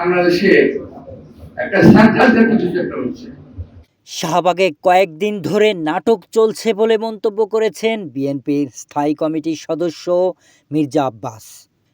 বাংলাদেশে একটা হচ্ছে। শাহবাগে কয়েকদিন ধরে নাটক চলছে বলে মন্তব্য করেছেন বিএনপির স্থায়ী কমিটির সদস্য মির্জা আব্বাস।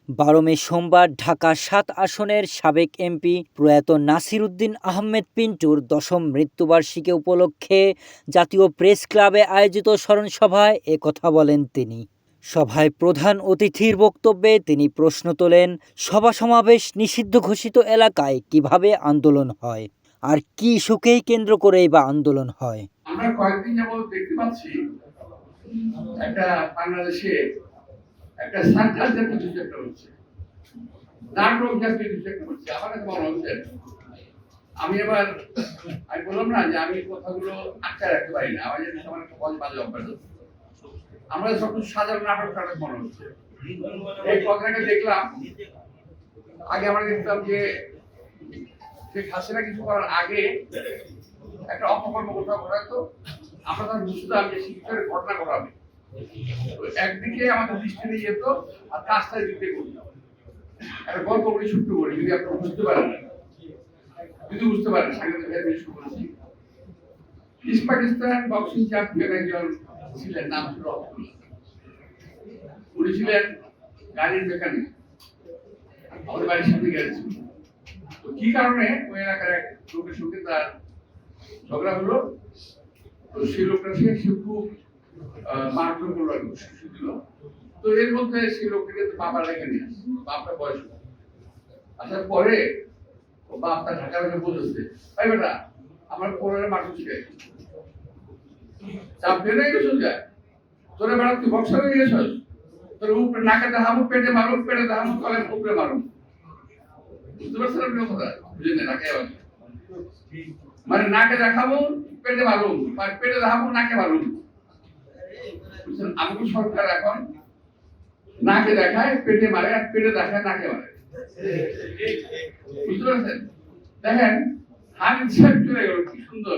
বারো মে সোমবার ঢাকা সাত আসনের সাবেক এমপি প্রয়াত নাসির উদ্দিন আহমেদ পিন্টুর দশম মৃত্যুবার্ষিকী উপলক্ষে জাতীয় প্রেস ক্লাবে আয়োজিত স্মরণসভায় কথা বলেন তিনি। সভায় প্রধান অতিথির বক্তব্যে তিনি প্রশ্ন তোলেন, সভা সমাবেশ নিষিদ্ধ ঘোষিত এলাকায় কীভাবে আন্দোলন হয়? আর কি ইস্যুকেই কেন্দ্র করেই বা আন্দোলন হয়? আমরা কয়েকদিন যাবত দেখতে পাচ্ছি একটা বাংলাদেশে একটা সেন্ট্রাল জাতীয় কিছু একটা হচ্ছে। নাটক জাতীয় কিছু একটা হচ্ছে। আমার কাছে মনে হচ্ছে, আমি এবার, আমি বললাম না যে আমি কথাগুলো আটকায় রাখতে পারি না। আমার যেন আমার একটা বাজে অভ্যাস। আমরা সব কিছু সাধারণ নাটক টাটক মনে হচ্ছে। এই কথাটাকে দেখলাম। আগে আমরা দেখতাম যে শেখ হাসিনা কিছু করার আগে একটা অপকর্ম কোথাও ঘটাতো, আমরা তখন বুঝতাম যে শিক্ষকের ঘটনা ঘটাবে। একদিকে আমাদের দৃষ্টি নিয়ে যেত, আর কাজটা দিতে করতো। একটা গল্প বলি, ছোট্ট করি যদি আপনারা বুঝতে পারেন। যদি বুঝতে পারেন শুরু করেছি ইস্ট পাকিস্তান বক্সিং চ্যাম্পিয়ন একজন ছিলেন, নাম ছিল উনি ছিলেন গাড়ির মেকানিক। আমাদের বাড়ির সামনে তো কি কারণে ওই এলাকার এক লোকের সঙ্গে তার ঝগড়া হলো? তো সেই লোকটা সে খুব মারধর করল আর শিশু দিল। তো এর মধ্যে সেই লোকটাকে বাবা রেখে নিয়ে বাপটা বয়স আসার পরে বাপটা ঢাকা রেখে বলেছে তাই বেটা, আমার পরের মানুষকে চাপ গেছো যায় তোরে বেড়া তুই বক্সার হয়ে তোর উপরে নাকে দেখাবো পেটে মারো, পেটে তলে উপরে মারো। বুঝতে কথা? নাকে মানে নাকে দেখাবো, পেটে মারুন বা পেটে নাকে মারুন বুঝছেন? আমাকে সরকার এখন নাকে দেখায়, পেটে মারে, আর পেটে দেখায়, নাকে মারে। বুঝতে পারছেন? দেখেন সাহেব চলে গেল, কি সুন্দর।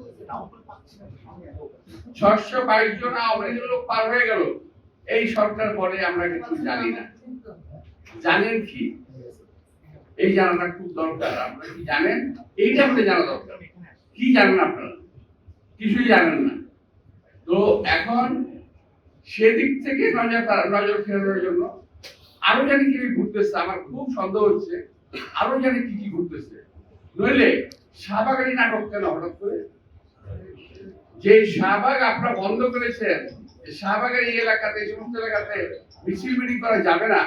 ছশো বাইশ জন আওয়ামী লোক পার হয়ে গেল। এই সরকার বলে আমরা কিছু জানি না। জানেন কি? এই জানাটা খুব দরকার। আপনারা কি জানেন? এইটা আমাদের জানা দরকার। কি জানেন আপনারা? কিছুই জানেন না। তো এখন সেদিক থেকে নজর নজর ফেরানোর জন্য আরও জানি কি ঘুরতেছে। আমার খুব সন্দেহ হচ্ছে। আরও জানি কি কি ঘুরতেছে। নইলে শাহবাগানি নাটক কেন হঠাৎ করে? যে শাহবাগ আপনারা বন্ধ করেছেন, শাহবাগের এই এলাকাতে, এই সমস্ত এলাকাতে মিছিল মিটিং করা যাবে না।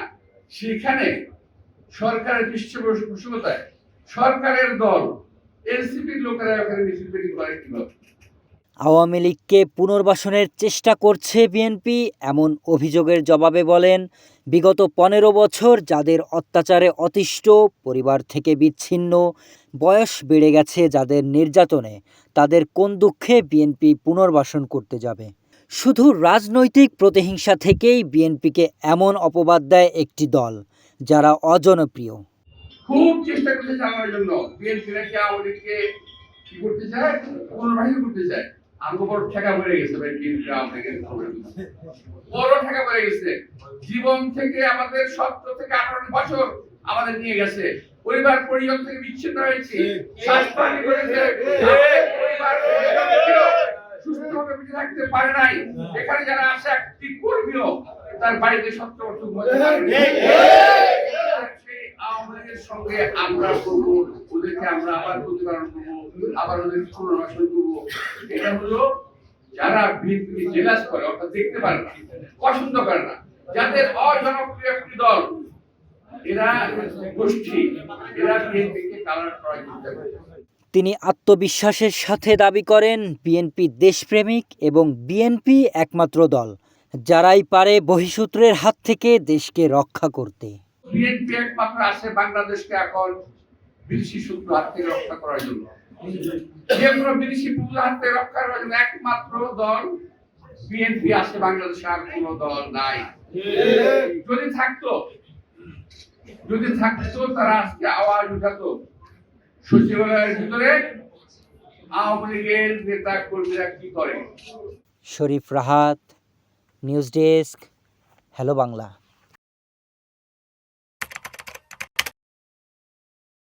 সেখানে সরকারের পৃষ্ঠপোষকতায় সরকারের দল এনসিপির লোকেরা ওখানে মিছিল মিটিং করে কীভাবে আওয়ামী লীগকে পুনর্বাসনের চেষ্টা করছে বিএনপি, এমন অভিযোগের জবাবে বলেন বিগত পনেরো বছর যাদের অত্যাচারে অতিষ্ঠ, পরিবার থেকে বিচ্ছিন্ন, বয়স বেড়ে গেছে যাদের নির্যাতনে, তাদের কোন দুঃখে বিএনপি পুনর্বাসন করতে যাবে? শুধু রাজনৈতিক প্রতিহিংসা থেকেই বিএনপিকে এমন অপবাদ দেয় একটি দল, যারা অজনপ্রিয়। খুব চেষ্টা চালানোর জন্য। বিএনপি করতে চায়? করতে চায়। বড় ঠেকা পড়ে গেছে ভাই লীগের খবরের মধ্যে। বড় ঠেকা পড়ে গেছে। জীবন থেকে আমাদের সতেরো থেকে আঠারো বছর আমাদের নিয়ে গেছে। পরিবার পরিজন থেকে বিচ্ছিন্ন হয়েছে। শ্বাসপানি করেছে। সুস্থভাবে বেঁচে থাকতে পারে নাই। এখানে যারা আসে একটি কর্মীও তার বাড়িতে পারেনি। সেই সঙ্গে আমরা করব, ওদেরকে আমরা আবার প্রতিপালন করব, আবার ওদের পুনর্বাসন করব। এটা হলো যারা জেলাস করে, অর্থাৎ দেখতে পারে না, পছন্দ করে না, যাদের অজনপ্রিয় একটি দল, এরা গোষ্ঠী, এরা বিএনপিকে কালার করার করে। তিনি আত্মবিশ্বাসের সাথে দাবি করেন, বিএনপি দেশপ্রেমিক এবং বিএনপি একমাত্র দল, যারাই পারে বহিঃসূত্রের হাত থেকে দেশকে রক্ষা করতে। বিএনপি একমাত্র আছে বাংলাদেশকে এখন বিদেশি শত্রু হাত থেকে রক্ষা করার জন্য। যে কোনো বিদেশি পুজো হাত থেকে রক্ষা জন্য একমাত্র দল বিএনপি আছে, বাংলাদেশে আর কোনো দল নাই। যদি থাকতো যদি থাকতো, তারা আজকে আওয়াজ উঠাতো। সচিবালয়ের ভিতরে আওয়ামী লীগের নেতা কর্মীরা কি করে? Sharif Rahat, news desk, hello Bangla.